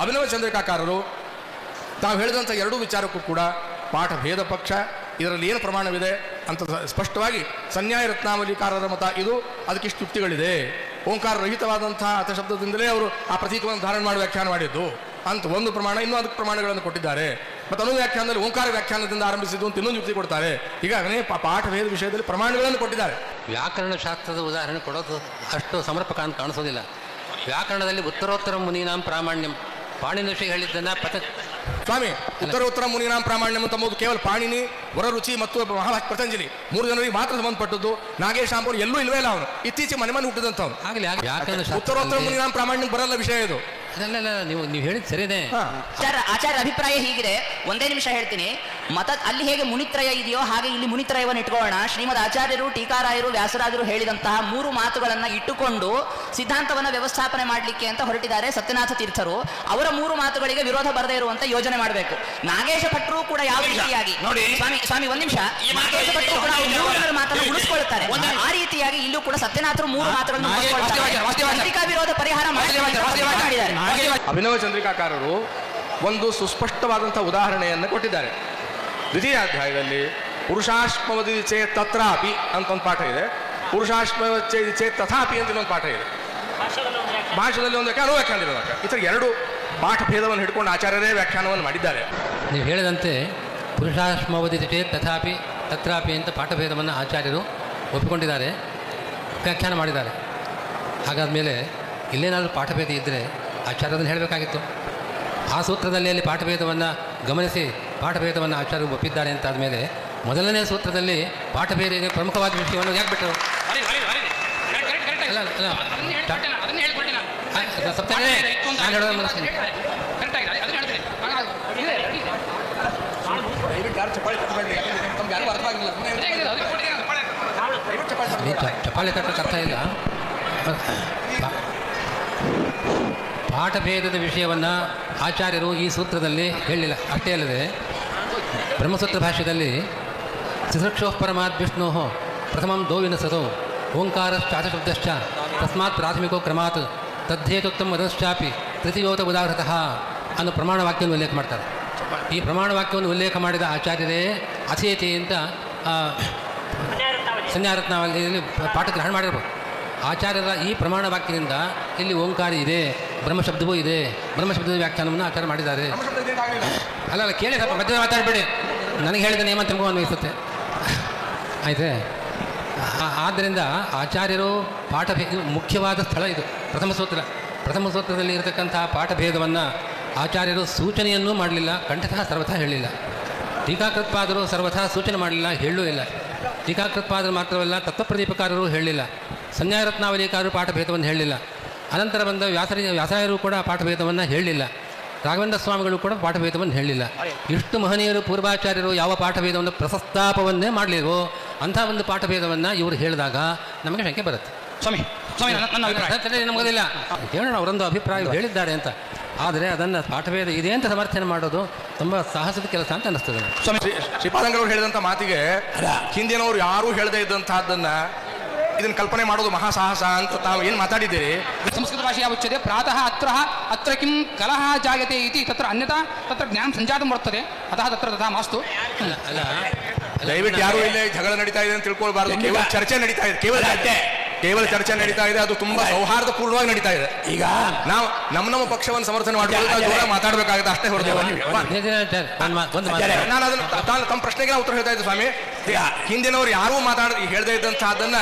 ಅಭಿನವ ಚಂದ್ರಿಕಾಕಾರರು, ತಾವು ಹೇಳಿದಂಥ ಎರಡೂ ವಿಚಾರಕ್ಕೂ ಕೂಡ ಪಾಠ ಭೇದ ಪಕ್ಷ, ಇದರಲ್ಲಿ ಏನು ಪ್ರಮಾಣವಿದೆ ಅಂತ ಸ್ಪಷ್ಟವಾಗಿ ಸನ್ಯಾಯ ರತ್ನಾವಲಿಕಾರರ ಮತ ಇದು, ಅದಕ್ಕಿಷ್ಟು ಯುಕ್ತಿಗಳಿದೆ ಓಂಕಾರ ರಹಿತವಾದಂಥ ಅರ್ಥಶಬ್ದದಿಂದಲೇ ಅವರು ಆ ಪ್ರತೀಕವನ್ನು ಧಾರಣ ಮಾಡಿ ವ್ಯಾಖ್ಯಾನ ಮಾಡಿದ್ದು. ಅಂತ ಒಂದು ಪ್ರಮಾಣ, ಇನ್ನೂ ಅದಕ್ಕೆ ಪ್ರಮಾಣಗಳನ್ನು ಕೊಟ್ಟಿದ್ದಾರೆ. ಮತ್ತು ಅನು ವ್ಯಾಖ್ಯಾನದಲ್ಲಿ ಓಂಕಾರ ವ್ಯಾಖ್ಯಾನದಿಂದ ಆರಂಭಿಸಿದ್ದು ಅಂತ ಇನ್ನೊಂದು ಯುಕ್ತಿ ಕೊಡ್ತಾರೆ. ಪಾ- ಪಾಠ ಭೇದ ವಿಷಯದಲ್ಲಿ ಪ್ರಮಾಣಗಳನ್ನು ಕೊಟ್ಟಿದ್ದಾರೆ. ವ್ಯಾಕರಣ ಶಾಸ್ತ್ರದ ಉದಾಹರಣೆ ಕೊಡೋದು ಅಷ್ಟು ಸಮರ್ಪಕ ಅಂತ ಕಾಣಿಸೋದಿಲ್ಲ. ವ್ಯಾಕರಣದಲ್ಲಿ ಉತ್ತರೋತ್ತರ ಮುನೀನಾಂ ಪ್ರಾಮಾಣ್ಯಂ. ಪಾಣಿನಶಿ ಹೇಳಿದ್ದನ್ನ ಪತ ಸ್ವಾಮಿ ಉತ್ತರ ಉತ್ತರ ಮುನಿರಾಮ್ ಪ್ರಾಮಾಣ್ಯಂ ಅಂತ ಅಂಬುದು ಕೇವಲ ಪಾಣಿನಿ ವರರುಚಿ ಮತ್ತು ಮಹಾಭಾಷ್ ಪತಂಜಲಿ. ಮೂರು ಜನರಿಗೆ ಮಾತ್ರ ಸಂಬಂಧಪಟ್ಟದ್ದು. ನಾಗೇಶ್ ಅಂಬರ್ ಎಲ್ಲೂ ಇಲ್ವೇ ಇಲ್ಲ ಅವನು. ಇತ್ತೀಚೆಗೆ ಮನೆ ಮನೆ ಹುಟ್ಟಿದಂಥವ್ನು ಆಗಲಿ ಯಾಕಂದ್ರೆ ಉತ್ತರ ಉತ್ತರೋತ್ತರ ಶಾಸ್ತ್ರ ಪ್ರಾಮಾಣ್ಯ ಬರಲ್ಲ ವಿಷಯ ಇದು. ಅಲ್ಲ ನೀವು ನೀವು ಹೇಳಿದ ಸರಿನೇ. ಆಚಾರ ಅಭಿಪ್ರಾಯ ಹೀಗಿದೆ. ಒಂದೇ ನಿಮಿಷ ಹೇಳ್ತೀನಿ. ಮತ ಅಲ್ಲಿ ಹೇಗೆ ಮುನಿತ್ರಯ ಇದೆಯೋ ಹಾಗೆ ಇಲ್ಲಿ ಮುನಿತ್ರಯವನ್ನು ಇಟ್ಕೊಳ್ಳೋಣ. ಶ್ರೀಮದ್ ಆಚಾರ್ಯರು ಟೀಕಾರಾಯರು ವ್ಯಾಸರಾಜರು ಹೇಳಿದಂತಹ ಮೂರು ಮಾತುಗಳನ್ನ ಇಟ್ಟುಕೊಂಡು ಸಿದ್ಧಾಂತವನ್ನ ವ್ಯವಸ್ಥಾಪನೆ ಮಾಡಲಿಕ್ಕೆ ಅಂತ ಹೊರಟಿದ್ದಾರೆ ಸತ್ಯನಾಥ ತೀರ್ಥರು. ಅವರ ಮೂರು ಮಾತುಗಳಿಗೆ ವಿರೋಧ ಬರದೇ ಇರುವಂತ ಯೋಜನೆ ಮಾಡಬೇಕು. ನಾಗೇಶ ಭಟ್ರು ಕೂಡ ಯಾವ ರೀತಿಯಾಗಿ ನೋಡಿ. ಸ್ವಾಮಿ ಸ್ವಾಮಿ ಒಂದ್ ನಿಮಿಷ. ನಾಗೇಶ ಭಟ್ರು ಕೂಡ ಮಾತನ್ನು ಉಳಿಸ್ಕೊಳ್ತಾರೆ ಆ ರೀತಿಯಾಗಿ ಇಲ್ಲೂ ಕೂಡ ಸತ್ಯನಾಥರು ಮೂರು ಮಾತುಗಳನ್ನು ವಿರೋಧ ಪರಿಹಾರ ಮಾಡಿದ್ದಾರೆ. ಅಭಿನವ ಚಂದ್ರಿಕಾಕಾರರು ಒಂದು ಸುಸ್ಪಷ್ಟವಾದಂತಹ ಉದಾಹರಣೆಯನ್ನು ಕೊಟ್ಟಿದ್ದಾರೆ. ದ್ವಿತೀಯಾಧ್ಯಾಯದಲ್ಲಿ ಪುರುಷಾಶ್ಮವದಿ ಚೇ ತತ್ರಾಪಿ ಅಂತ ಒಂದು ಪಾಠ ಇದೆ. ಪುರುಷಾಶ್ಮವಚೇ ಚೇ ತಥಾಪಿ ಅಂತ ಇನ್ನೊಂದು ಪಾಠ ಇದೆ. ಭಾಷೆದಲ್ಲಿ ಒಂದು ವ್ಯಾಖ್ಯಾನ. ವ್ಯಾಖ್ಯಾನ ವ್ಯಾಖ್ಯಾನ ಈ ಥರ ಎರಡು ಪಾಠ ಭೇದವನ್ನು ಹಿಡ್ಕೊಂಡು ಆಚಾರ್ಯರೇ ವ್ಯಾಖ್ಯಾನವನ್ನು ಮಾಡಿದ್ದಾರೆ. ನೀವು ಹೇಳಿದಂತೆ ಪುರುಷಾಶ್ಮವದಿ ಚೇತ್ ತಥಾಪಿ ತತ್ರಾಪಿ ಅಂತ ಪಾಠಭೇದವನ್ನು ಆಚಾರ್ಯರು ಒಪ್ಪಿಕೊಂಡಿದ್ದಾರೆ ವ್ಯಾಖ್ಯಾನ ಮಾಡಿದ್ದಾರೆ. ಹಾಗಾದ ಮೇಲೆ ಇಲ್ಲೇನಾದರೂ ಪಾಠಭೇದ ಇದ್ದರೆ ಆಚಾರ್ಯರನ್ನು ಹೇಳಬೇಕಾಗಿತ್ತು. ಆ ಸೂತ್ರದಲ್ಲಿ ಅಲ್ಲಿ ಪಾಠಭೇದವನ್ನು ಗಮನಿಸಿ ಪಾಠಭೇದವನ್ನು ಆಚಾರ್ಯರು ಒಪ್ಪಿದ್ದಾರೆ ಅಂತ ಆದಮೇಲೆ ಮೊದಲನೇ ಸೂತ್ರದಲ್ಲಿ ಪಾಠಭೇದ ಇದೆ ಪ್ರಮುಖವಾದ ವಿಷಯವನ್ನು ಯಾಕೆ ಬಿಟ್ಟರು? ಅಲ್ಲ ಅಲ್ಲ. ಆ, ಸಪ್ತಮಿ, ನಾನು. ಹೇಳೋದು ಮುಗಿಸ್ತೀನಿ. ಈ ಚ- ಚಪ್ಪಾಳೆ ತಟ್ಟಕ್ಕೆ ಅರ್ಥ ಇಲ್ಲ. ಪಾಠಭೇದದ ವಿಷಯವನ್ನು ಆಚಾರ್ಯರು ಈ ಸೂತ್ರದಲ್ಲಿ ಹೇಳಿಲ್ಲ. ಅಷ್ಟೇ ಅಲ್ಲದೆ ಬ್ರಹ್ಮಸೂತ್ರ ಭಾಷ್ಯದಲ್ಲಿ ಸಿಸೃಕ್ಷೋ ಪರಮಾತ್ ವಿಷ್ಣು ಪ್ರಥಮಂ ದೋವಿನಸತೋ ಓಂಕಾರಶ್ಚಾಚಶಬ್ದಶ್ಚ ತಸ್ಮಾತ್ ಪ್ರಾಥಮಿಕೋ ಕ್ರಮಾತ್ ತದ್ಧೇತುತ್ತಮ ವದಶ್ಚಾಪಿ ತೃತೀಯೋತ ಉದಾಹೃತಃ ಅನ್ನೋ ಪ್ರಮಾಣ ವಾಕ್ಯವನ್ನು ಉಲ್ಲೇಖ ಮಾಡ್ತಾರೆ. ಈ ಪ್ರಮಾಣ ವಾಕ್ಯವನ್ನು ಉಲ್ಲೇಖ ಮಾಡಿದ ಆಚಾರ್ಯರೇ ಅಥೇತಿ ಅಂತ ಆ, ಸಂಧ್ಯಾರತ್ನಾವಳಿಯಲ್ಲಿ ಪಾಠ ಗ್ರಹಣ ಮಾಡಿರ್ಬೋದು. ಆಚಾರ್ಯರ ಈ ಪ್ರಮಾಣ ವಾಕ್ಯದಿಂದ ಇಲ್ಲಿ ಓಂಕಾರ ಇದೆ ಬ್ರಹ್ಮಶಬ್ದವೂ ಇದೆ ಬ್ರಹ್ಮಶಬ್ದದ ವ್ಯಾಖ್ಯಾನವನ್ನು ಆಚಾರ ಮಾಡಿದ್ದಾರೆ. ಅಲ್ಲ ಅಲ್ಲ, ಕೇಳಿ ಸ್ವಲ್ಪ ಮಧ್ಯದ ಮಾತಾಡಬೇಡಿ. ನನಗೆ ಹೇಳಿದ ನೇಮ ತುಂಬ ಅನ್ವಯಿಸುತ್ತೆ. ಆಯ್ತೇ? ಆದ್ದರಿಂದ ಆಚಾರ್ಯರು ಪಾಠ ಭೇ- ಮುಖ್ಯವಾದ ಸ್ಥಳ ಇದು, ಪ್ರಥಮ ಸೂತ್ರ. ಪ್ರಥಮ ಸೂತ್ರದಲ್ಲಿ ಇರತಕ್ಕಂಥ ಪಾಠಭೇದವನ್ನು ಆಚಾರ್ಯರು ಸೂಚನೆಯನ್ನೂ ಮಾಡಲಿಲ್ಲ ಕಂಠತಃ ಸರ್ವಥ ಹೇಳಿಲ್ಲ ಟೀಕಾಕೃತ್ಪಾದರು ಸರ್ವಥ ಸೂಚನೆ ಮಾಡಲಿಲ್ಲ ಹೇಳೂ ಇಲ್ಲ. ಟೀಕಾಕೃತ್ಪಾದರು ಮಾತ್ರವಲ್ಲ, ತತ್ವಪ್ರದೀಪಕಾರರು ಹೇಳಲಿಲ್ಲ. ಸಂನ್ಯಾರತ್ನಾವಲಿಕಾರರು ಪಾಠಭೇದವನ್ನು ಹೇಳಲಿಲ್ಲ. ಅನಂತರ ಬಂದ ವ್ಯಾಸರಿ ವ್ಯಾಸಾಯರು ಕೂಡ ಪಾಠಭೇದವನ್ನು ಹೇಳಲಿಲ್ಲ. ರಾಘವೇಂದ್ರ ಸ್ವಾಮಿಗಳು ಕೂಡ ಪಾಠಭೇದವನ್ನು ಹೇಳಲಿಲ್ಲ. ಇಷ್ಟು ಮಹನೀಯರು ಪೂರ್ವಾಚಾರ್ಯರು ಯಾವ ಪಾಠಭೇದವನ್ನು ಪ್ರಸಸ್ತಾಪವನ್ನೇ ಮಾಡಲಿಲ್ವೋ ಅಂಥ ಒಂದು ಪಾಠಭೇದವನ್ನು ಇವರು ಹೇಳಿದಾಗ ನಮಗೆ ಶಂಕೆ ಬರುತ್ತೆ. ಸ್ವಾಮಿ ಸ್ವಾಮಿ ನನ್ನ- ನನ್ನ ಅಭಿಪ್ರಾಯ. ನಮಗದಿಲ್ಲ ನಮಗೋದಿಲ್ಲ. ಹೇಳೋಣ ಅವರೊಂದು ಅಭಿಪ್ರಾಯ ಹೇಳಿದ್ದಾರೆ ಅಂತ. ಆದರೆ ಅದನ್ನು ಪಾಠಭೇದ ಇದೆ ಅಂತ ಸಮರ್ಥನೆ ಮಾಡೋದು ತುಂಬ ಸಾಹಸದ ಕೆಲಸ ಅಂತ ಅನ್ನಿಸ್ತದೆ ಸ್ವಾಮಿ ಶ್ರೀ ಶ್ರೀಪಾದಂಗರವರು ಹೇಳಿದಂಥ ಮಾತಿಗೆ ಹಿಂದಿನವರು ಯಾರೂ ಹೇಳದೇ ಇದ್ದಂತಹದ್ದನ್ನ ಇದನ್ನ ಕಲ್ಪನೆ ಮಾಡೋದು ಮಹಾಸಾಹಸ ಅಂತ ತಾವು ಏನು ಮಾತಾಡಿದ್ದೀರಿ? ಸಂಸ್ಕೃತ ಭಾಷೆಯ ಉಚ್ಯತೆ ಪ್ರಾತಃ ಅತ್ರ ಅತ್ರ ಕಿಂ ಕಲಹ ಜಾಗತೆ ಇತಿ ತತ್ರ ಅನ್ಯತಾ ತತ್ರ ಜ್ಞಾನ ಸಂಜಾತ ವರ್ತದೆ ಅತಃ ತತ್ರ ತಥಾ ಮಾಸ್ತು. ಅಲ್ಲ ಅಲ್ಲ ದಯವಿಟ್ಟು ಯಾರು ಇಲ್ಲೇ ಜಗಳ ನಡೀತಾ ಇದೆ ಅಂತ ತಿಳ್ಕೊಳ್ಬಾರ್ದು. ಕೇವಲ ಚರ್ಚೆ ನಡೀತಾ ಇದೆ. ಕೇವಲ ಚರ್ಚೆ ಕೇವಲ ಚರ್ಚೆ ನಡೀತಾ ಇದೆ. ಅದು ತುಂಬಾ ಸೌಹಾರ್ದಪೂರ್ಣವಾಗಿ ನಡೀತಾ ಇದೆ. ಈಗ? ನಾವು ನಮ್ಮ ನಮ್ಮ ಪಕ್ಷವನ್ನು ಸಮರ್ಥನೆ ಮಾಡ್ಕೊಂಡು ಮಾತಾಡಬೇಕಾಗುತ್ತೆ ಅಷ್ಟೇ ಹೊರತು. ನಾನು ಅದನ್ನು ತಮ್ಮ ಪ್ರಶ್ನೆಗೆ ನಾವು ಉತ್ತರ ಹೇಳ್ತಾ ಇದ್ದೆ ಸ್ವಾಮಿ. ಹಿಂದಿನವರು ಯಾರೂ ಮಾತಾಡ ಹೇಳದೇ ಇದ್ದಂತಹದ್ದನ್ನ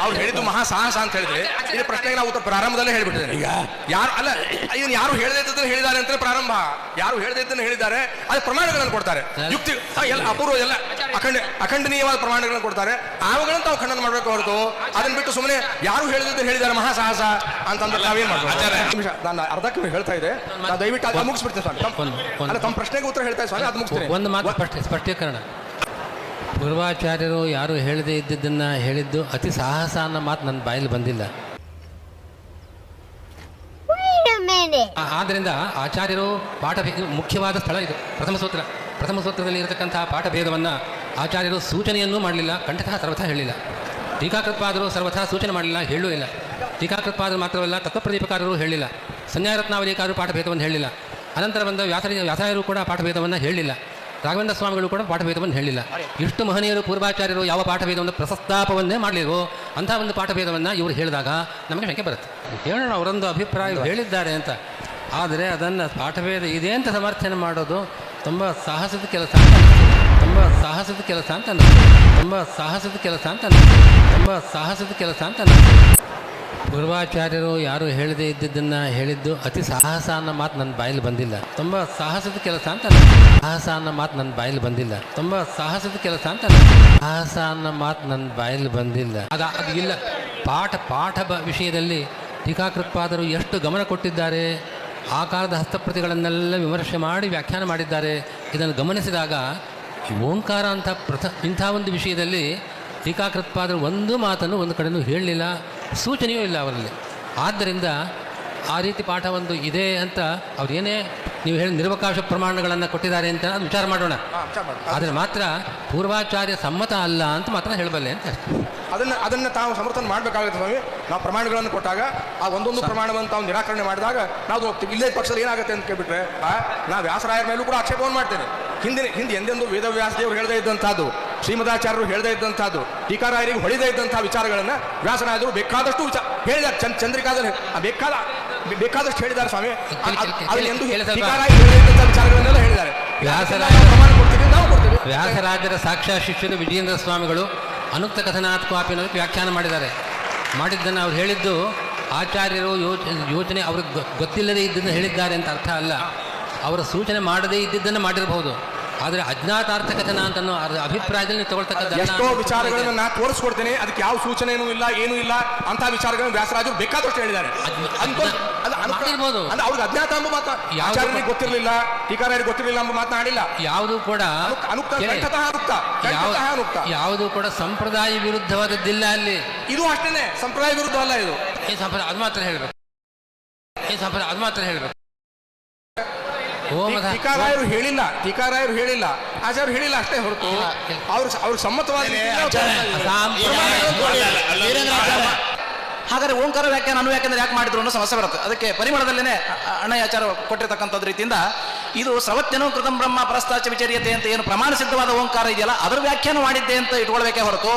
ಅವ್ರು ಹೇಳಿದ್ದು ಮಹಾ ಸಾಹಸ ಅಂತ ಹೇಳಿದ್ರೆ ಇದು ಪ್ರಶ್ನೆಗೆ ನಾವು ಉತ್ತರ ಪ್ರಾರಂಭದಲ್ಲೇ ಹೇಳ್ಬಿಟ್ಟಿದ್ದೇನೆ ಈಗ? ಯಾರು ಅಲ್ಲ ಇದನ್ನ ಯಾರು ಹೇಳದೇ ಇದ್ದದನ್ನ ಹೇಳಿದ್ದಾರೆ ಅಂತ ಪ್ರಾರಂಭ. ಯಾರು ಹೇಳದೇ ಇದ್ದನ್ನ ಹೇಳಿದ್ದಾರೆ ಅದು ಪ್ರಮಾಣಗಳನ್ನು ಕೊಡ್ತಾರೆ. ಯುಕ್ತಿ ಎಲ್ಲ ಅಪೂರ್ವ ಎಲ್ಲ ಅಖಂಡ ಅಖಂಡನೀಯವಾದ ಪ್ರಮಾಣಗಳನ್ನು ಕೊಡ್ತಾರೆ. ಅವುಗಳನ್ನು ತಾವು ಖಂಡನ ಮಾಡಬೇಕು ಹೊರತು. ಅದನ್ನ ಬಿಟ್ಟು ಸುಮ್ಮನೆ ಯಾರು ಹೇಳಿದ್ದನ್ನು ಹೇಳಿದ್ದಾರೆ ಮಹಾ ಸಾಹಸ ಅಂತಂದ್ರೆ ನಾವೇನ್ ಮಾಡ್ತಾರೆ ನಾನು ಅರ್ಧಕ್ಕೆ ಹೇಳ್ತಾ ಇದೆ ನಾನು ದಯವಿಟ್ಟು ಅದು ಮುಗಿಸ್ಬಿಡ್ತೇನೆ ಸ್ವಾಮಿ. ತಮ್ಮ- ಪ್ರಶ್ನೆಗೆ ಉತ್ತರ ಹೇಳ್ತಾ ಸ್ವಾಮಿ ಅದು ಮುಗಿಸ್ತೇನೆ. ಒಂದು ಮಾತು ಸ್ಪಷ್ಟ ಸ್ಪಷ್ಟೀಕರಣ. ಪೂರ್ವಾಚಾರ್ಯರು ಯಾರು ಹೇಳದೇ ಇದ್ದಿದ್ದನ್ನು ಹೇಳಿದ್ದು ಅತಿ ಸಾಹಸ ಅನ್ನೋ ಮಾತು ನನ್ನ ಬಾಯಲ್ಲಿ ಬಂದಿಲ್ಲ. ಆದ್ದರಿಂದ ಆಚಾರ್ಯರು ಪಾಠ ಮುಖ್ಯವಾದ ಸ್ಥಳ ಇದು. ಪ್ರಥಮ ಸೂತ್ರ. ಪ್ರಥಮ ಸೂತ್ರದಲ್ಲಿ ಇರತಕ್ಕಂತಹ ಪಾಠಭೇದವನ್ನು ಆಚಾರ್ಯರು ಸೂಚನೆಯನ್ನೂ ಮಾಡಲಿಲ್ಲ ಕಂಠತಃ ಸರ್ವಥ ಹೇಳಿಲ್ಲ. ಟೀಕಾಕೃತ್ಪಾದರು ಸರ್ವಥಾ ಸೂಚನೆ ಮಾಡಲಿಲ್ಲ ಹೇಳೂ ಇಲ್ಲ. ಟೀಕಾಕೃತ್ಪಾದರು ಮಾತ್ರವಲ್ಲ ತತ್ವಪ್ರದೀಪಕಾರರು ಹೇಳಿಲ್ಲ. ಪಾಠ ಪಾಠಭೇದವನ್ನು ಹೇಳಿಲ್ಲ. ಅನಂತರ ಬಂದ ವ್ಯಾಸರಿ ವ್ಯಾಸಾಯರು ಕೂಡ ಪಾಠಭೇದವನ್ನು ಹೇಳಿಲ್ಲ. ರಾಘವೇಂದ್ರ ಸ್ವಾಮಿಗಳು ಕೂಡ ಪಾಠಭೇದವನ್ನು ಹೇಳಿಲ್ಲ. ಇಷ್ಟು ಮಹನೀಯರು ಪೂರ್ವಾಚಾರ್ಯರು ಯಾವ ಪಾಠಭೇದವನ್ನು ಪ್ರಸ್ತಾಪವನ್ನೇ ಮಾಡಲಿಲ್ವೋ ಅಂಥ ಒಂದು ಪಾಠಭೇದವನ್ನು ಇವರು ಹೇಳಿದಾಗ ನಮಗೆ ಶಂಕೆ ಬರುತ್ತೆ. ಹೇಳೋಣ ಅವರೊಂದು ಅಭಿಪ್ರಾಯ ಹೇಳಿದ್ದಾರೆ ಅಂತ. ಆದರೆ ಅದನ್ನು ಪಾಠಭೇದ ಇದೆ ಅಂತ ಸಮರ್ಥನೆ ಮಾಡೋದು ತುಂಬ ಸಾಹಸದ ಕೆಲಸ ಅಂತ ತುಂಬ ಸಾಹಸದ ಕೆಲಸ ಅಂತ. ತುಂಬ ಸಾಹಸದ ಕೆಲಸ ಅಂತ. ತುಂಬ ಸಾಹಸದ ಕೆಲಸ ಅಂತ ಅನಿಸ್ತದೆ. ಪೂರ್ವಾಚಾರ್ಯರು ಯಾರು ಹೇಳದೇ ಇದ್ದಿದ್ದನ್ನು ಹೇಳಿದ್ದು ಅತಿ ಸಾಹಸ ಅನ್ನೋ ಮಾತು ನನ್ನ ಬಾಯಲ್ಲಿ ಬಂದಿಲ್ಲ ತುಂಬ ಸಾಹಸದ ಕೆಲಸ ಅಂತ. ಸಾಹಸ ಅನ್ನೋ ಮಾತು ನನ್ನ ಬಾಯಲ್ಲಿ ಬಂದಿಲ್ಲ ತುಂಬ ಸಾಹಸದ ಕೆಲಸ ಅಂತ. ಸಾಹಸ ಅನ್ನೋ ಮಾತು ನನ್ನ ಬಾಯಲ್ಲಿ ಬಂದಿಲ್ಲ ಅದು ಅದು ಇಲ್ಲ ಪಾಠ ಪಾಠ ವಿಷಯದಲ್ಲಿ ಟೀಕಾಕೃತ್ಪಾದರು ಎಷ್ಟು ಗಮನ ಕೊಟ್ಟಿದ್ದಾರೆ, ಆ ಕಾಲದ ಹಸ್ತಪ್ರತಿಗಳನ್ನೆಲ್ಲ ವಿಮರ್ಶೆ ಮಾಡಿ ವ್ಯಾಖ್ಯಾನ ಮಾಡಿದ್ದಾರೆ ಇದನ್ನು ಗಮನಿಸಿದಾಗ ಓಂಕಾರ ಅಂತ ಪ್ರಥ ಇಂಥ ಒಂದು ವಿಷಯದಲ್ಲಿ ಟೀಕಾಕೃತ್ಪಾದರು ಒಂದು ಮಾತನ್ನು ಒಂದು ಕಡೆಯೂ ಹೇಳಲಿಲ್ಲ ಸೂಚನೆಯೂ ಇಲ್ಲ ಅವರಲ್ಲಿ. ಆದ್ದರಿಂದ ಆ ರೀತಿ ಪಾಠ ಒಂದು ಇದೆ ಅಂತ ಅವರೇನೇ ಏನೇ ನೀವು ಹೇಳಿ ನಿರ್ವಕಾಶ ಪ್ರಮಾಣಗಳನ್ನು ಕೊಟ್ಟಿದ್ದಾರೆ ಅಂತ ಅದು ವಿಚಾರ ಮಾಡೋಣ. ಆದರೆ ಮಾತ್ರ ಪೂರ್ವಾಚಾರ್ಯ ಸಮ್ಮತ ಅಲ್ಲ ಅಂತ ಮಾತ್ರ ಹೇಳಬಲ್ಲೆ ಅಂತ ಅದನ್ನು ಅದನ್ನು ತಾವು ಸಮರ್ಥನೆ ಮಾಡಬೇಕಾಗುತ್ತೆ ಸ್ವಾಮಿ. ನಾವು ಪ್ರಮಾಣಗಳನ್ನು ಕೊಟ್ಟಾಗ ಆ ಒಂದೊಂದು ಪ್ರಮಾಣವನ್ನು ತಾವು ನಿರಾಕರಣೆ ಮಾಡಿದಾಗ ನಾವು ಹೋಗ್ತೀವಿ ಇಲ್ಲೇ ಪಕ್ಷದಲ್ಲಿ ಏನಾಗುತ್ತೆ ಅಂತ ಕೇಳಿಬಿಟ್ರೆ ನಾವು ವ್ಯಾಸರಾಯರ ಮೇಲೂ ಕೂಡ ಆಕ್ಷೇಪವನ್ನು ಮಾಡ್ತೇನೆ. ಹಿಂದಿನ ಹಿಂದೆ ಎಂದೆಂದು ವೇದವ್ಯಾಸ ದೇವರು ಹೇಳದೇ ಇದ್ದಂಥದ್ದು. ಶ್ರೀಮದಾಚಾರ್ಯರು ಹೇಳದೇ ಇದ್ದಂಥದ್ದು ಟೀಕಾರಾಯರಿಗೆ ಹೊಳಿದೇ ಇದ್ದಂಥ ವಿಚಾರಗಳನ್ನು ವ್ಯಾಸರಾಯರು ಬೇಕಾದಷ್ಟು ವಿಚಾರ ಹೇಳಿದ್ದಾರೆ. ಚಂದ್ ಚಂದ್ರಿಕಾದಲ್ಲಿ ಬೇಕಾದ ಬೇಕಾದಷ್ಟು ಹೇಳಿದ್ದಾರೆ ಸ್ವಾಮಿ. ಅ- ಅ- ಅದನ್ನ ಎಂದು. ಟೀಕಾರಾಯ ಹೇಳದೇ ವಿಚಾರಗಳನ್ನೆಲ್ಲ ಹೇಳಿದ್ದಾರೆ. ವ್ಯಾಸರಾಯ- ಪ್ರಮಾಣ ಕೊಡ್ತೀವಿ ನಾವು ಕೊಡ್ತೀವಿ. ವ್ಯಾಸರಾಜರ ಸಾಕ್ಷಾತ್ ಶಿಷ್ಯರು ವಿಜಯೇಂದ್ರ ಸ್ವಾಮಿಗಳು ಅನುಕ್ತ ಅನ್ನೋದಕ್ಕೆ ವ್ಯಾಖ್ಯಾನ ಮಾಡಿದ್ದಾರೆ. ಮಾಡಿದ್ದನ್ನು ಅವ್ರು ಹೇಳಿದ್ದು ಆಚಾರ್ಯರು ಯೋಚ ಯೋಚನೆ ಅವ್ರಿಗೆ ಗೊತ್ತಿಲ್ಲದೇ ಇದ್ದನ್ನು ಹೇಳಿದ್ದಾರೆ ಅಂತ ಅರ್ಥ ಅಲ್ಲ. ಅವರ ಸೂಚನೆ ಮಾಡದೇ ಇದ್ದಿದ್ದನ್ನು ಮಾಡಿರಬಹುದು. ಆದರೆ ಅಜ್ಞಾತಾರ್ಥ ಕಥನ ಅಂತ ಅಭಿಪ್ರಾಯದಲ್ಲಿ ತಗೊಳ್ತಕ್ಕಂಥ ಎಷ್ಟೋ ವಿಚಾರಗಳನ್ನು ನಾನು ತೋರಿಸ್ಕೊಡ್ತೇನೆ. ಅದಕ್ಕೆ ಯಾವ ಸೂಚನೆನೂ ಇಲ್ಲ ಏನೂ ಇಲ್ಲ ಅಂತ ವಿಚಾರಗಳನ್ನು ವ್ಯಾಸರಾಜರು ಬೇಕಾದಷ್ಟು ಹೇಳಿದ್ದಾರೆ. ಮಾಡಿರ್ಬೋದು. ಅಂದ್ರೆ ಅವ್ರಿಗೆ ಅಜ್ಞಾತ ಎಂಬ ಮಾತ ಆಚಾರ್ಯರಿಗೆ ಗೊತ್ತಿರಲಿಲ್ಲ ಟೀಕಾರಾಯರಿಗೆ ಗೊತ್ತಿರಲಿಲ್ಲ ಎಂಬ ಮಾತನಾಡಿಲ್ಲ ಯಾವುದು ಕೂಡ ಯಾವುದು ಕೂಡ ಸಂಪ್ರದಾಯ ವಿರುದ್ಧವಾದದ್ದಿಲ್ಲ ಅಲ್ಲಿ. ಇದು ಅಷ್ಟೇನೆ. ಸಂಪ್ರದಾಯ ವಿರುದ್ಧ ಅಲ್ಲ ಇದು. ಸಂಪ್ರದಾಯ ಅದು ಮಾತ್ರ ಹೇಳಬೇಕು. ಈ ಸಂಪ್ರದಾಯ ಅದು ಮಾತ್ರ ಹೇಳಬೇಕು. ಟೀಕಾರಾಯರು ಹೇಳಿಲ್ಲ ಟೀಕಾರಾಯರು ಹೇಳಿಲ್ಲ. ಆಚಾರ್ಯರು ಹೇಳಿಲ್ಲ ಅಷ್ಟೇ ಹೊರತು. ಅವ್ರ ಅವ್ರ ಸಮ್ಮತವಾದ ಹಾಗಾದ್ರೆ ಓಂಕಾರ ವ್ಯಾಖ್ಯಾನ ಅನುವ್ಯಾಖ್ಯಾನ ಯಾಕೆ ಮಾಡಿದ್ರು ಅನ್ನೋ ಸಮಸ್ಯೆ ಬರುತ್ತೆ. ಅದಕ್ಕೆ ಪರಿಮಳದಲ್ಲೇನೆ ಅಣ್ಣ ಆಚಾರ ಕೊಟ್ಟಿರ್ತಕ್ಕಂಥದ್ದು ರೀತಿಯಿಂದ ಇದು ಸವತ್ಯನು ಕೃತಂ ಬ್ರಹ್ಮ ಪರಸ್ತಾಚ ವಿಚರ್ಯತೆ ಅಂತ ಏನು ಪ್ರಮಾಣ ಸಿದ್ಧವಾದ ಓಂಕಾರ ಇದೆಯಲ್ಲ ಅದರ ವ್ಯಾಖ್ಯಾನ ಮಾಡಿದ್ದೆ ಅಂತ ಇಟ್ಕೊಳ್ಬೇಕೇ ಹೊರತು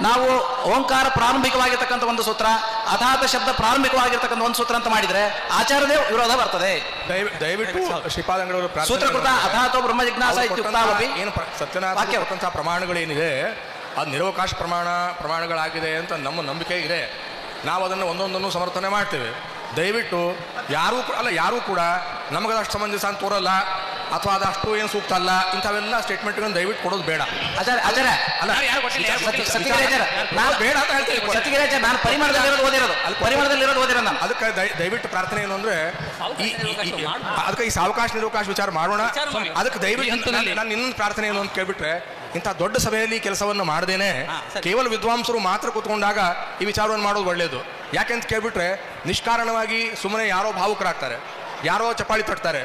ನಾವು ಓಂಕಾರ ಪ್ರಾರಂಭಿಕವಾಗಿರ್ತಕ್ಕಂಥ ಒಂದು ಸೂತ್ರ ಅಥಾತ ಶಬ್ದ ಪ್ರಾರಂಭಿಕವಾಗಿರ್ತಕ್ಕಂಥ ಒಂದು ಸೂತ್ರ ಅಂತ ಮಾಡಿದ್ರೆ ಆಚಾರದೇ ವಿರೋಧ ಬರ್ತದೆ. ದಯವಿ- ದಯವಿಟ್ಟು ಶ್ರೀಪಾದಂಗಳವರು ಪ್ರಾರ್ಥನೆ ಸೂತ್ರಕೃತ. ಅಥಾತೋ ಬ್ರಹ್ಮ ಜಿಜ್ಞಾಸ ಏನು ಸತ್ಯನಾಥ ಪ್ರಮಾಣಗಳೇನಿದೆ ಅದು ನಿರವಕಾಶ ಪ್ರಮಾಣ ಪ್ರಮಾಣಗಳಾಗಿದೆ ಅಂತ ನಮ್ಮ ನಂಬಿಕೆ ಇದೆ. ನಾವು ಅದನ್ನು ಒಂದೊಂದನ್ನು ಸಮರ್ಥನೆ ಮಾಡ್ತೇವೆ. ದಯವಿಟ್ಟು ಯಾರೂ ಅಲ್ಲ ಯಾರೂ ಕೂಡ ನಮಗದಷ್ಟು ಸಮಂಜಸ ಅಂತ ತೋರಲ್ಲ. ಅಥವಾ ಅದಷ್ಟು ಏನು ಸೂಕ್ತ ಅಲ್ಲ ಇಂಥವೆಲ್ಲ ಸ್ಟೇಟ್ಮೆಂಟ್ಗಳನ್ನು ದಯವಿಟ್ಟು ಕೊಡೋದು ಬೇಡ. ಅಲ್ಲ ನಾನು ಬೇಡ ಅಂತ ಹೇಳ್ತೀನಿ ನಾನು ಪರಿಮಾಣದಲ್ಲಿರೋದು ಓದಿರೋದು. ಅಲ್ಲಿ ಪರಿಮಾಣದಲ್ಲಿರೋದು ಓದಿರೋದು ನಾನು. ಅದಕ್ಕೆ ದಯವಿಟ್ಟು ಪ್ರಾರ್ಥನೆ ಏನು ಅಂದ್ರೆ ಅದಕ್ಕೆ ಈ ಸಾವಕಾಶ ನಿರವಕಾಶ ವಿಚಾರ ಮಾಡೋಣ. ಅದಕ್ಕೆ ದಯವಿಟ್ಟು ನಾನು ನನ್ನ ಇನ್ನೊಂದು ಪ್ರಾರ್ಥನೆ ಏನು ಅಂತ ಕೇಳ್ಬಿಟ್ರೆ ಇಂಥ ದೊಡ್ಡ ಸಭೆಯಲ್ಲಿ ಕೆಲಸವನ್ನು ಮಾಡದೇನೆ ಕೇವಲ ವಿದ್ವಾಂಸರು ಮಾತ್ರ ಕೂತ್ಕೊಂಡಾಗ ಈ ವಿಚಾರವನ್ನು ಮಾಡೋದು ಒಳ್ಳೆಯದು ಯಾಕೆಂತ ಕೇಳ್ಬಿಟ್ರೆ ನಿಷ್ಕಾರಣವಾಗಿ ಸುಮ್ಮನೆ ಯಾರೋ ಭಾವುಕರಾಗ್ತಾರೆ. ಯಾರೋ ಚಪಾಳಿ ತಟ್ತಾರೆ.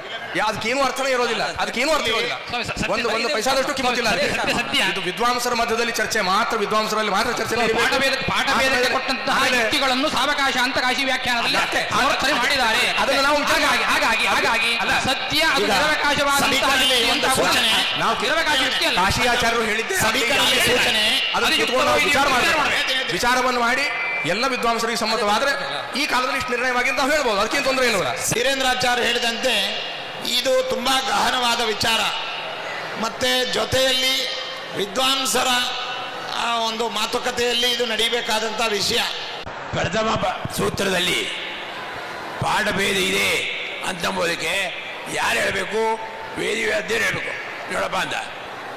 ಅದಕ್ಕೇನು ಅರ್ಥನೇ ಇರೋದಿಲ್ಲ. ಅದಕ್ಕೇನು ಅರ್ಥ ಇರೋದಿಲ್ಲ. ಒಂದು ಒಂದು ಪೈಸಾದಷ್ಟು ಕಿಮ್ಮತ್ತಿಲ್ಲ. ಇದು ವಿದ್ವಾಂಸರ ಮಧ್ಯದಲ್ಲಿ ಚರ್ಚೆ ಮಾತ್ರ ವಿದ್ವಾಂಸರಲ್ಲಿ ಮಾತ್ರ ಚರ್ಚೆ ಕೊಟ್ಟಂತಹ ವ್ಯಕ್ತಿಗಳನ್ನು ಸಾವಕಾಶ ಅಂತ ಕಾಶಿ ವ್ಯಾಖ್ಯಾನದಲ್ಲಿ. ಸಮರ್ಥನೆ ಮಾಡಿದ್ದಾರೆ. ಅದನ್ನು ನಾವು ಹಾಗಾಗಿ ಹಾಗಾಗಿ ಹಾಗಾಗಿ ಸತ್ಯ ಅದು. ನಾವು ನಿರವಕಾಶ ಯುಕ್ತಿ ಅಲ್ಲ. ಕಾಶಿ ಆಚಾರ್ಯರು ಹೇಳಿದ್ದೆ ವಿಚಾರವನ್ನು ಮಾಡಿ ಎಲ್ಲ ವಿದ್ವಾಂಸರಿಗೆ ಸಮ್ಮತವಾದ್ರೆ ಈ ಕಾಲದಲ್ಲಿ ಇಷ್ಟು ನಿರ್ಣಯವಾಗಿ ಅಂತ ನಾವು ಹೇಳ್ಬೋದು. ಅದಕ್ಕೆ ತೊಂದರೆ ಇಲ್ಲವಲ್ಲ ವೀರೇಂದ್ರಾಚಾರ್ಯ ಹೇಳಿದಂತೆ ಇದು ತುಂಬ ಗಹನವಾದ ವಿಚಾರ. ಮತ್ತೆ ಜೊತೆಯಲ್ಲಿ ವಿದ್ವಾಂಸರ ಆ, ಒಂದು ಮಾತುಕತೆಯಲ್ಲಿ ಇದು ನಡೀಬೇಕಾದಂಥ ವಿಷಯ. ಪ್ರಥಮ ಸೂತ್ರದಲ್ಲಿ ಪಾಠಭೇದ ಇದೆ ಅಂತಂಬೋದಕ್ಕೆ ಯಾರು ಹೇಳಬೇಕು? ವೇದಿವ್ಯಾದ್ಯರು ಹೇಳಬೇಕು. ನೋಡಪ್ಪ ಅಂತ.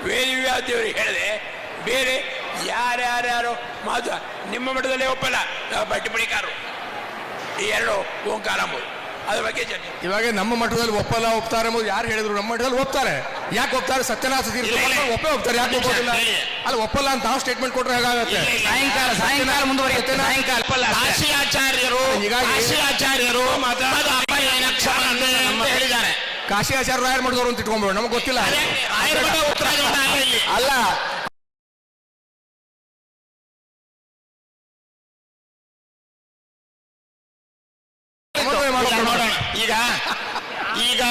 ವೇದಿವ್ಯಾದ್ಯವರು ಹೇಳಿದೆ ಬೇರೆ ಯಾರ್ಯಾರ್ಯಾರು? ಮಾತು ನಿಮ್ಮ ಮಠದಲ್ಲಿ ಒಪ್ಪಲ್ಲ. ಬಟ್ಟಿ ಬಳಿಕಾರರು ಈ ಎರಡು ಓಂಕಾರ ಅಂಬೋದು. ಅದ್ರ ಬಗ್ಗೆ ಚರ್ಚೆ. ಇವಾಗ ನಮ್ಮ ಮಠದಲ್ಲಿ ಒಪ್ಪಲ್ಲ ಒಪ್ತಾರೆ ಎಂಬುದು ಯಾರು ಹೇಳಿದ್ರು? ನಮ್ಮ ಮಠದಲ್ಲಿ ಒಪ್ತಾರೆ. ಯಾಕೆ ಒಪ್ತಾರೆ? ಸತ್ಯನಾಥ ತೀರ್ಥ ಇಲ್ಲ, ಇಲ್ಲ. ಒಪ್ಪೇ ಒಪ್ತಾರೆ. ಯಾಕೆ ಒಪ್ಪೋದಿಲ್ಲ. ಅಲ್ಲ ಒಪ್ಪಲ್ಲ ಅಂತ ನಾವು ಸ್ಟೇಟ್ಮೆಂಟ್ ಕೊಟ್ರೆ ಹೇಗಾಗುತ್ತೆ? ಸಾಯಂಕಾಲ ಸಾಯಂಕಾಲ ಮುಂದುವರಿಯುತ್ತೆ. ಸಾಯಂಕಾಲ. ಕಾಶಿ ಆಚಾರ್ಯರು ಹೀಗಾಗಿ- ಕಾಶಿ ಆಚಾರ್ಯರು ಅಂತ ಹೇಳಿದ್ದಾರೆ. ಕಾಶಿ ಆಚಾರ್ಯ ರಾಯರ್ ಮಾಡಿದವರು ಅಂತ ಇಟ್ಕೊಂಡ್ಬಿಡೋಣ ನಮಗೆ ಗೊತ್ತಿಲ್ಲ. ಇಲ್ಲಿ. ಅಲ್ಲ ನೋಡೋಣ. ಈಗ ಈಗ